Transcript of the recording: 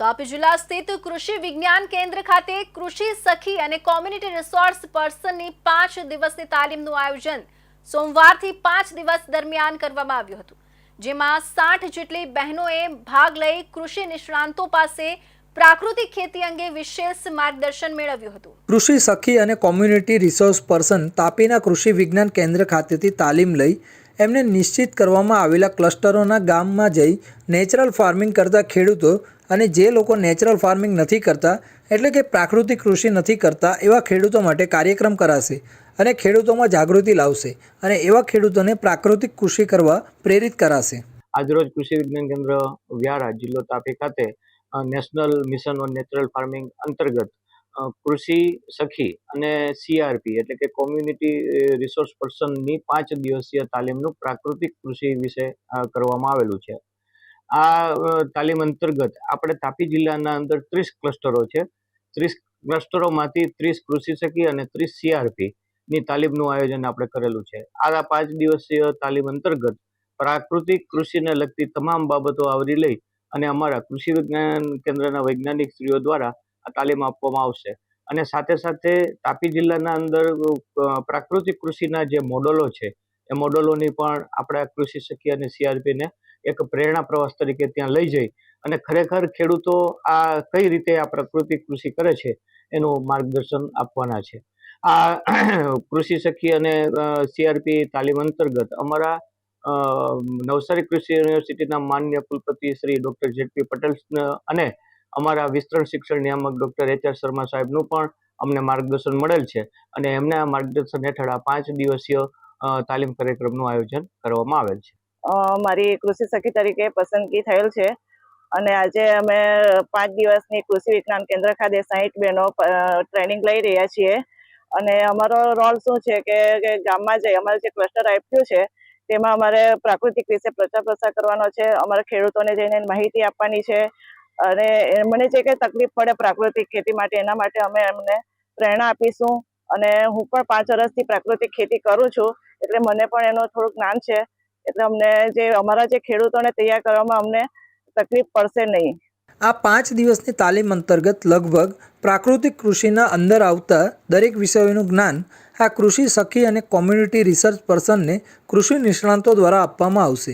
તાપી જિલ્લા સ્થિત કૃષિ વિજ્ઞાન કેન્દ્ર ખાતે કૃષિ સખી અને કોમ્યુનિટી રિસોર્સ પર્સનની પાંચ દિવસની તાલીમનું આયોજન સોમવારથી પાંચ દિવસ દરમિયાન કરવામાં આવ્યું હતું, જેમાં સાઠ જેટલી બહેનોએ ભાગ લઈ કૃષિ નિષ્ણાંતો પાસે પ્રાકૃતિક ખેતી અંગે વિશેષ માર્ગદર્શન મેળવ્યું હતું. કૃષિ સખી અને કોમ્યુનિટી રિસોર્સ પર્સન તાપીના કૃષિ વિજ્ઞાન કેન્દ્ર ખાતેથી તાલીમ લઈ એમને નિશ્ચિત કરવામાં આવેલા ક્લસ્ટરોના ગામમાં જઈ નેચરલ ફાર્મિંગ કરતા ખેડૂતો અને જે લોકો નેચરલ ફાર્મિંગ નથી કરતા, એટલે કે પ્રાકૃતિક કૃષિ નથી કરતા, એવા ખેડૂતો માટે કાર્યક્રમ કરાશે અને ખેડૂતોમાં જાગૃતિ લાવશે અને એવા ખેડૂતોને પ્રાકૃતિક કૃષિ કરવા પ્રેરિત કરાશે. આજરોજ કૃષિ વિજ્ઞાન કેન્દ્ર વ્યારા જિલ્લો તાપી ખાતે national mission on natural farming અંતર્ગત કૃષિ સખી અને સીઆરપી એટલે કે કોમ્યુનિટી રિસોર્સ પર્સનની પાંચ દિવસીય તાલીમનું પ્રાકૃતિક કૃષિ વિશે કરવામાં આવેલું છે. આ તાલીમ અંતર્ગત આપણે તાપી જિલ્લાના અંદર ત્રીસ ક્લસ્ટરો છે. ત્રીસ ક્લસ્ટરોમાંથી ત્રીસ કૃષિ સખી અને ત્રીસ સીઆરપી ની તાલીમનું આયોજન આપણે કરેલું છે. આ પાંચ દિવસીય તાલીમ અંતર્ગત પ્રાકૃતિક કૃષિને લગતી તમામ બાબતો આવરી લઈ અને અમારા કૃષિ વિજ્ઞાન કેન્દ્રના વૈજ્ઞાનિક શ્રીઓ દ્વારા આ તાલીમ આપવામાં આવશે. અને સાથે સાથે તાપી જિલ્લાના અંદર પ્રાકૃતિક કૃષિના જે મોડલો છે, એ મોડલોની પણ આપણા કૃષિ સખી અને સીઆરપીને એક પ્રેરણા પ્રવાસ તરીકે ત્યાં લઈ જઈ અને ખરેખર ખેડૂતો આ કઈ રીતે આ પ્રાકૃતિક કૃષિ કરે છે એનું માર્ગદર્શન આપવાના છે. આ કૃષિ સખી અને સીઆરપી તાલીમ અંતર્ગત અમારા નવસારી કૃષિ યુનિવર્સિટીના માન્ય કુલપતિ શ્રી ડોક્ટર જેટપી પટેલ અને અમારા વિસ્તરણ શિક્ષણ નિયામક ડોક્ટર એચ આર શર્મા સાહેબનું પણ અમને માર્ગદર્શન મળેલ છે અને એમના માર્ગદર્શન હેઠળ આ પાંચ દિવસીય તાલીમ કાર્યક્રમનું આયોજન કરવામાં આવેલ છે. મારી કૃષિ સખી તરીકે પસંદગી થયેલ છે. અને આજે અમે પાંચ દિવસની કૃષિ વિજ્ઞાન કેન્દ્ર ખાતે સાહીઠ બહેનો ટ્રેનિંગ લઈ રહ્યા છીએ. અને અમારો રોલ શું છે કે ગામમાં જઈ અમારે જે ક્લસ્ટર આપ્યું છે, તેમાં અમારે પ્રાકૃતિક વિશે પ્રચાર પ્રસાર કરવાનો છે, અમારે ખેડૂતોને જઈને માહિતી આપવાની છે. અને મને જે કંઈ તકલીફ પડે પ્રાકૃતિક ખેતી માટે, એના માટે અમે એમને પ્રેરણા આપીશું. અને હું પણ પાંચ વર્ષથી પ્રાકૃતિક ખેતી કરું છું, એટલે મને પણ એનું થોડુંક જ્ઞાન છે. એટલે અમને જે, અમારા જે ખેડૂતોને તૈયાર કરવામાં અમને તકલીફ પડશે નહીં. આ પાંચ દિવસની તાલીમ અંતર્ગત લગભગ પ્રાકૃતિક કૃષિના અંદર આવતા દરેક વિષયોનું જ્ઞાન આ કૃષિ સખી અને કોમ્યુનિટી રિસર્ચ પર્સનને કૃષિ નિષ્ણાંતો દ્વારા આપવામાં આવશે.